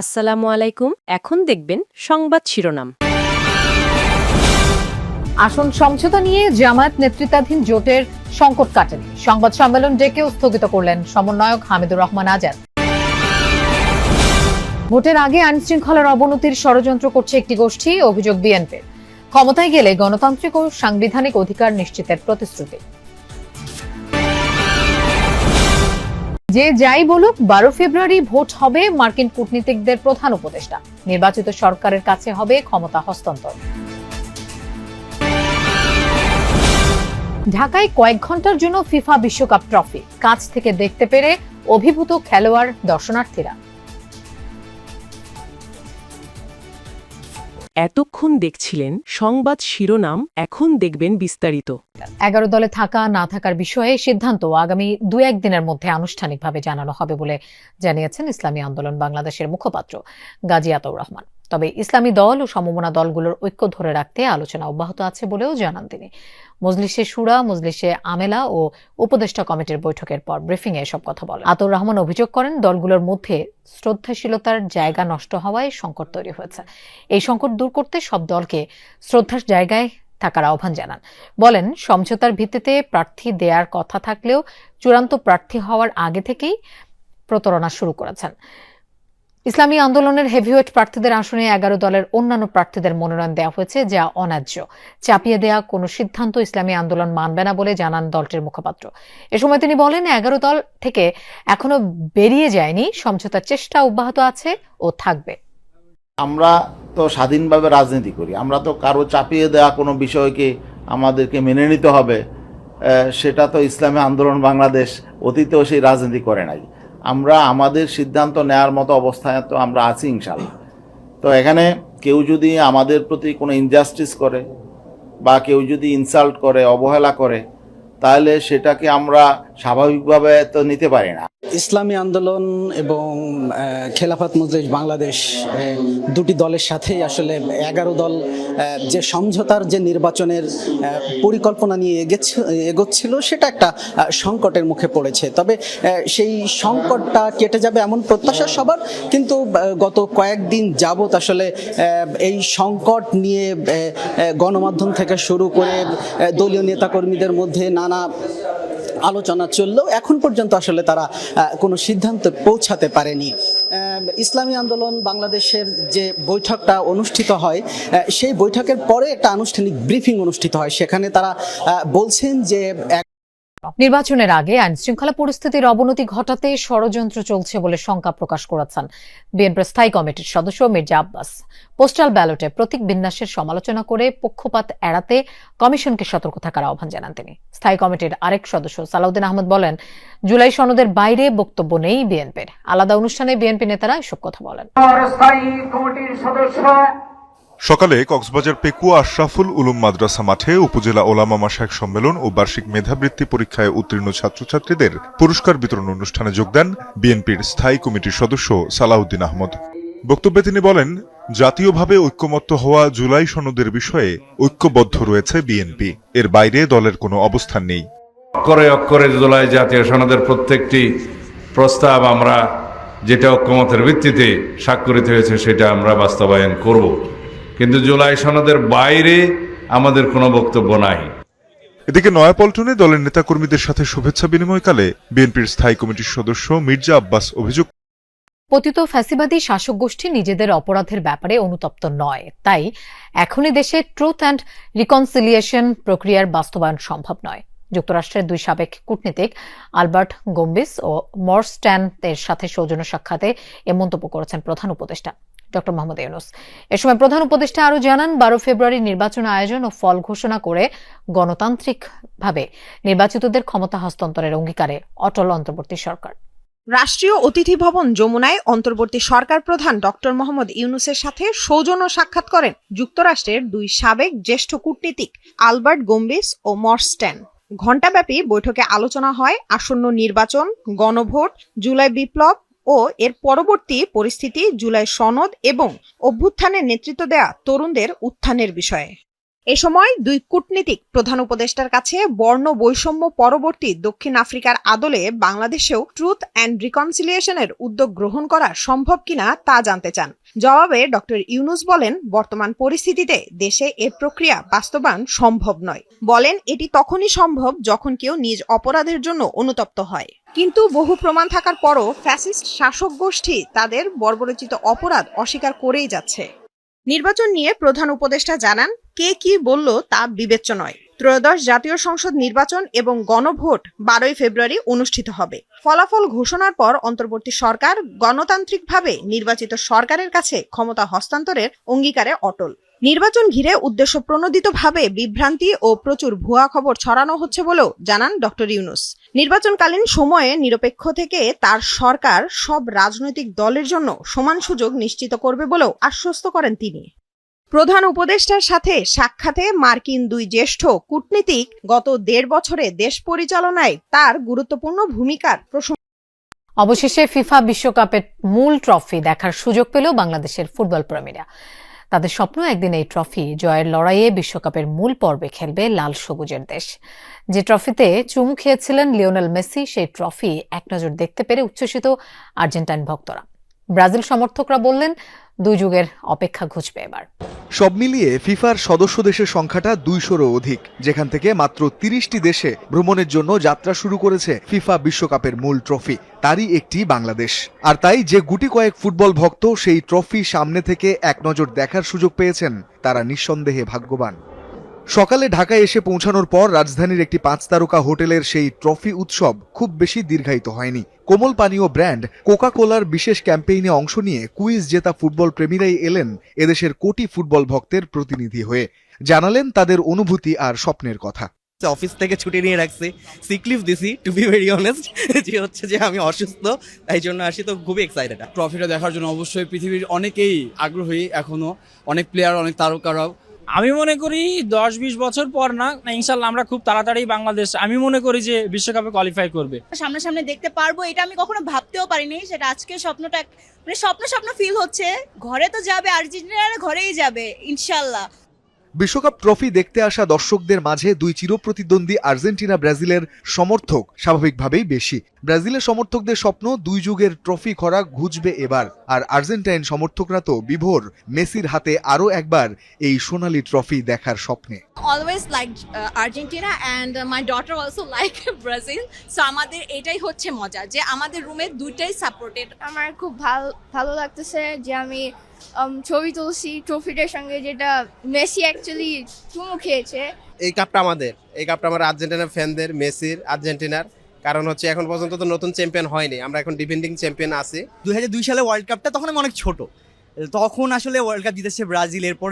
আসসালামু আলাইকুম। এখন দেখবেন সংবাদ শিরোনাম। আসন সমঝোতা নিয়ে জামায়াত নেতৃত্বাধীন জোটের সংকট কাটেনি। সংবাদ সম্মেলন ডেকেও স্থগিত করলেন সমন্বয়ক হামিদুর রহমান আজাদ। ভোটের আগে আইন শৃঙ্খলার অবনতির ষড়যন্ত্র করছে একটি গোষ্ঠী, অভিযোগ বিএনপির। ক্ষমতায় গেলে গণতান্ত্রিক ও সাংবিধানিক অধিকার নিশ্চিতের প্রতিশ্রুতি। যে যাই বলুক, বারো ফেব্রুয়ারি ভোট হবে মার্কিন কূটনীতিকদের প্রধান উপদেষ্টা। নির্বাচিত সরকারের কাছে হবে ক্ষমতা হস্তান্তর। ঢাকায় কয়েক ঘণ্টার জন্য ফিফা বিশ্বকাপ ট্রফি। কাছ থেকে দেখতে পেরে অভিভূত খেলোয়াড় দর্শনার্থীরা। এতক্ষণ দেখছিলেন সংবাদ শিরোনাম, এখন দেখবেন বিস্তারিত। এগারো দলে থাকা, না থাকার বিষয়ে সিদ্ধান্ত আগামী দু একদিনের মধ্যে আনুষ্ঠানিকভাবে জানানো হবে বলে জানিয়েছেন ইসলামী আন্দোলন বাংলাদেশের মুখপাত্র গাজী আতাউর রহমান। তবে ইসলামী দল ও সমমনা দলগুলোর ঐক্য ধরে রাখতে আলোচনা অব্যাহত আছে বলেও জানান তিনি। মজলিসে সুরা, মজলিসে আমেলা ও উপদেষ্টা কমিটির বৈঠকের পর ব্রিফিংয়ে এসব কথা বলেন। আতাউর রহমান অভিযোগ করেন, দলগুলোর মধ্যে শ্রদ্ধাশীলতার জায়গা নষ্ট হওয়ায় সংকট তৈরি হয়েছে। এই সংকট দূর করতে সব দলকে শ্রদ্ধার জায়গায় থাকার আহ্বান জানান। বলেন, সমঝোতার ভিত্তিতে প্রার্থী দেয়ার কথা থাকলেও চূড়ান্ত প্রার্থী হওয়ার আগে থেকেই প্রতারণা শুরু করেছেন। ইসলামী আন্দোলনের হেভিওয়েট প্রার্থীদের আসনে এগারো দলের অন্যান্য প্রার্থীদের মনোনয়ন দেওয়া হয়েছে, যা অন্যায্য। চাপিয়ে দেয়া কোনো সিদ্ধান্ত ইসলামী আন্দোলন মানবে না বলে জানান দলটির মুখপাত্র। এ সময় তিনি বলেন, এগারো দল থেকে এখনও বেরিয়ে যায়নি, সমঝোতার চেষ্টা অব্যাহত আছে ও থাকবে। আমরা তো স্বাধীনভাবে রাজনীতি করি। আমরা তো কারও চাপিয়ে দেওয়া কোনো বিষয়কে আমাদেরকে মেনে নিতে হবে সেটা তো ইসলামী আন্দোলন বাংলাদেশ অতীতেও সেই রাজনীতি করে নাই। আমরা আমাদের সিদ্ধান্ত নেওয়ার মতো অবস্থায় তো আমরা আছি ইনশাল্লাহ তো এখানে কেউ যদি আমাদের প্রতি কোনো ইনজাস্টিস করে বা কেউ যদি ইনসাল্ট করে, অবহেলা করে তাহলে সেটাকে আমরা স্বাভাবিকভাবে তো নিতে পারি না। ইসলামী আন্দোলন এবং খেলাফত মজলিস বাংলাদেশ দুটি দলের সাথেই আসলে এগারো দল যে সমঝোতার যে নির্বাচনের পরিকল্পনা নিয়ে এগেছ- এগোচ্ছিল, সেটা একটা সংকটের মুখে পড়েছে। তবে সেই সংকটটা কেটে যাবে এমন প্রত্যাশা সবার, কিন্তু গত কয়েকদিন যাবৎ আসলে এই সংকট নিয়ে গণমাধ্যম থেকে শুরু করে দলীয় নেতাকর্মীদের মধ্যে নানা আলোচনা চললেও এখন পর্যন্ত আসলে তারা কোনো সিদ্ধান্ত পৌঁছাতে পারেনি। ইসলামী আন্দোলন বাংলাদেশের যে বৈঠকটা অনুষ্ঠিত হয় সেই বৈঠকের পরে একটা আনুষ্ঠানিক ব্রিফিং অনুষ্ঠিত হয়। সেখানে তারা বলছেন যে নির্বাচনের আগে আইন শৃঙ্খলা পরিস্থিতির অবনতি ঘটাতে ষড়যন্ত্র চলছে বলে শঙ্কা প্রকাশ করেছেন বিএনপির স্থায়ী কমিটির সদস্য মির্জা আব্বাস। পোস্টাল ব্যালটে প্রতীক বিন্যাসের সমালোচনা করে পক্ষপাত এড়াতে কমিশনকে সতর্ক থাকার আহ্বান জানান তিনি। স্থায়ী কমিটির আরেক সদস্য সালাউদ্দিন আহমদ বলেন, জুলাই সনদের বাইরে বক্তব্য নেই বিএনপির। আলাদা অনুষ্ঠানে বিএনপি নেতারা এসব কথা বলেন। স্থায়ী কমিটির সদস্য সকালে কক্সবাজার পেকুয়া আশরাফুল উলুম মাদ্রাসা মাঠে উপজেলা ওলামা মাসাক সম্মেলন ও বার্ষিক মেধাবৃত্তি পরীক্ষায় উত্তীর্ণ ছাত্রছাত্রীদের পুরস্কার বিতরণ অনুষ্ঠানে যোগ দেন বিএনপির স্থায়ী কমিটির সদস্য সালাউদ্দিন আহমদ। বক্তব্যে তিনি বলেন, জাতীয়ভাবে ঐক্যমত্য হওয়া জুলাই সনদের বিষয়ে ঐক্যবদ্ধ রয়েছে বিএনপি। এর বাইরে দলের কোনো অবস্থান নেই। অক্ষরে অক্ষরে জুলাই জাতীয় সনদের প্রত্যেকটি প্রস্তাব আমরা যেটা ঐক্যমতের ভিত্তিতে স্বাক্ষরিত হয়েছে সেটা আমরা বাস্তবায়ন করব। কিন্তু জুলাই সনদের বাইরে আমাদের কোনো বক্তব্য নাই। এদিকে নয়াপল্টনে দলের নেতাকর্মীদের সাথে শুভেচ্ছা বিনিময়কালে বিএনপির স্থায়ী কমিটির সদস্য মির্জা আব্বাস অভিযোগ পতিত ফ্যাসিবাদী শাসক গোষ্ঠী নিজেদের অপরাধের ব্যাপারে অনুতপ্ত নয়। তাই এখনই দেশে ট্রুথ অ্যান্ড রিকনসিলিয়েশন প্রক্রিয়ার বাস্তবায়ন সম্ভব নয়। যুক্তরাষ্ট্রের দুই সাবেক কূটনীতিক আলবার্ট গোম্বিস ও মরস্ট্যান এর সাথে সৌজন্য সাক্ষাতে এ মন্তব্য করেছেন প্রধান উপদেষ্টা। ড মোহাম্মদ ইউনুস। এ সময় প্রধান উপদেষ্টা আরও জানান, বারো ফেব্রুয়ারি নির্বাচন আয়োজন ও ফল ঘোষণা করে গণতান্ত্রিকভাবে নির্বাচিতদের ক্ষমতা হস্তান্তরের অঙ্গীকারে অটল অন্তর্বর্তী সরকার। রাষ্ট্রীয় অতিথি ভবন যমুনায় অন্তর্বর্তী সরকার প্রধান ডক্টর মোহাম্মদ ইউনুসের সাথে সৌজন্য সাক্ষাৎ করেন যুক্তরাষ্ট্রের দুই সাবেক জ্যেষ্ঠ কূটনীতিক আলবার্ট গোম্বিস ও মরস্ট্যান ঘণ্টাব্যাপী বৈঠকে আলোচনা হয় আসন্ন নির্বাচন, গণভোট, জুলাই বিপ্লব ও এর পরবর্তী পরিস্থিতি জুলাই সনদ এবং অভ্যুত্থানের নেতৃত্ব দেয়া তরুণদের উত্থানের বিষয়ে। এ সময় দুই কূটনীতিক প্রধান উপদেষ্টার কাছে বর্ণ বৈষম্য পরবর্তী দক্ষিণ আফ্রিকার আদলে বাংলাদেশেও ট্রুথ অ্যান্ড রিকনসিলিয়েশনের উদ্যোগ গ্রহণ করা সম্ভব কিনা তা জানতে চান। জবাবে ডক্টর ইউনুস বলেন, বর্তমান পরিস্থিতিতে দেশে এর প্রক্রিয়া বাস্তবায়ন সম্ভব নয়। বলেন, এটি তখনই সম্ভব যখন কেউ নিজ অপরাধের জন্য অনুতপ্ত হয়। কিন্তু বহু প্রমাণ থাকার পরও ফ্যাসিস্ট শাসক গোষ্ঠী তাদের বর্বরচিত অপরাধ অস্বীকার করেই যাচ্ছে। নির্বাচন নিয়ে প্রধান উপদেষ্টা জানান, কে কি বলল তা বিবেচ্য নয়। ত্রয়োদশ জাতীয় সংসদ নির্বাচন এবং গণভোট বারোই ফেব্রুয়ারি অনুষ্ঠিত হবে। ফলাফল ঘোষণার পর অন্তর্বর্তী সরকার গণতান্ত্রিকভাবে নির্বাচিত সরকারের কাছে ক্ষমতা হস্তান্তরের অঙ্গীকারে অটল। নির্বাচন ঘিরে উদ্দেশ্য প্রণোদিতভাবে বিভ্রান্তি ও প্রচুর ভুয়া খবর ছড়ানো হচ্ছে বলেও জানান ডক্টর ইউনুস। নির্বাচনকালীন সময়ে নিরপেক্ষ থেকে তার সরকার সব রাজনৈতিক দলের জন্য সমান সুযোগ নিশ্চিত করবে বলেও আশ্বস্ত করেন তিনি। প্রধান উপদেষ্টার সাথে সাক্ষাতে মার্কিন দুই জ্যেষ্ঠ কূটনীতিক গত দেড় বছরে দেশ পরিচালনায় তার গুরুত্বপূর্ণ ভূমিকার অবশেষে ফিফা বিশ্বকাপের মূল ট্রফি দেখার সুযোগ পেল বাংলাদেশের ফুটবল প্রেমীরা। তাদের স্বপ্ন একদিন এই ট্রফি জয়ের লড়াইয়ে বিশ্বকাপের মূল পর্বে খেলবে লাল সবুজের দেশ। যে ট্রফিতে চুমু খেয়েছিলেন লিওনেল মেসি, সেই ট্রফি এক নজর দেখতে পেরে উচ্ছ্বসিত আর্জেন্টাইন ভক্তরা। ব্রাজিল সমর্থকরা বললেন, দুই যুগের অপেক্ষা ঘুচবে এবার। সব মিলিয়ে ফিফার সদস্য দেশের সংখ্যাটা দুইশোরও অধিক, যেখান থেকে মাত্র তিরিশটি দেশে ভ্রমণের জন্য যাত্রা শুরু করেছে ফিফা বিশ্বকাপের মূল ট্রফি, তারই একটি বাংলাদেশ। আর তাই যে গুটি কয়েক ফুটবল ভক্ত সেই ট্রফি সামনে থেকে এক নজর দেখার সুযোগ পেয়েছেন, তারা নিঃসন্দেহে ভাগ্যবান। সকালে ঢাকায় এসে পৌঁছানোর পর রাজধানীর একটি পাঁচ তারকা হোটেলের সেই ট্রফি উৎসব খুব বেশি দীর্ঘায়িত হয়নি। কোমল পানীয় ব্র্যান্ড কোকা কোলার বিশেষ ক্যাম্পেইনে অংশ নিয়ে কুইজ জেতা ফুটবল প্রেমীরাই এলেন এদেশের কোটি ফুটবল ভক্তের প্রতিনিধি হয়ে। জানালেন তাদের অনুভূতি আর স্বপ্নের কথা। অফিস থেকে ছুটি নিয়ে রাখছি। সিকলিফ দিছি টু বি ভেরি অনেস্ট যে হচ্ছে যে আমি অসুস্থ তাই জন্য আসি তো খুবই এক্সাইটেড ট্রফিটা দেখার জন্য অবশ্যই পৃথিবীর অনেকেই আগ্রহী এখনও। অনেক প্লেয়ার অনেক তারকারাও। আমি মনে করি দশ বিশ বছর পর না ইনশাল্লাহ আমরা খুব তাড়াতাড়ি বাংলাদেশ, আমি মনে করি যে বিশ্বকাপে কোয়ালিফাই করবে। সামনাসামনি দেখতে পারব, এটা আমি কখনো ভাবতেও পারিনি সেটা আজকে স্বপ্নটা মানে স্বপ্ন স্বপ্ন ফিল হচ্ছে। ঘরে তো যাবে, আর্জেন্টিনার ঘরেই যাবে, ইনশাল্লাহ। বিশ্বকাপ ট্রফি দেখতে আসা দর্শকদের মাঝে দুই চিরপ্রতিদ্বন্দ্বী আর্জেন্টিনা ব্রাজিলের সমর্থক স্বাভাবিকভাবেই বেশি। ব্রাজিলের সমর্থকদের স্বপ্ন দুই যুগের ট্রফি খরা ঘুচবে এবার। আর আর্জেন্টাইন সমর্থকরা তো বিভোর মেসির হাতে আরও একবার এই সোনালি ট্রফি দেখার স্বপ্নে। Always like Argentina and my daughter also like Brazil so আমাদের এটাই হচ্ছে মজা যে আমাদের রুমে দুইটাই সাপোর্টেড আমার খুব ভালো ভালো লাগতেছে যে আমি ছবি তুলছি ট্রফিটার সঙ্গে যেটা মেসি অ্যাকচুয়ালি চুমু খেয়েছে। এই কাপটা আমাদের এই কাপটা আমার আর্জেন্টিনার ফ্যানদের মেসির আর্জেন্টিনার। কারণ হচ্ছে এখন পর্যন্ত তো নতুন চ্যাম্পিয়ন হয়নি আমরা এখন ডিফেন্ডিং চ্যাম্পিয়ন আছি। দুই সালে ওয়ার্ল্ড কাপটা তখন আমি অনেক ছোট। তখন আসলে ওয়ার্ল্ড কাপ জিতেছে ব্রাজিল এরপর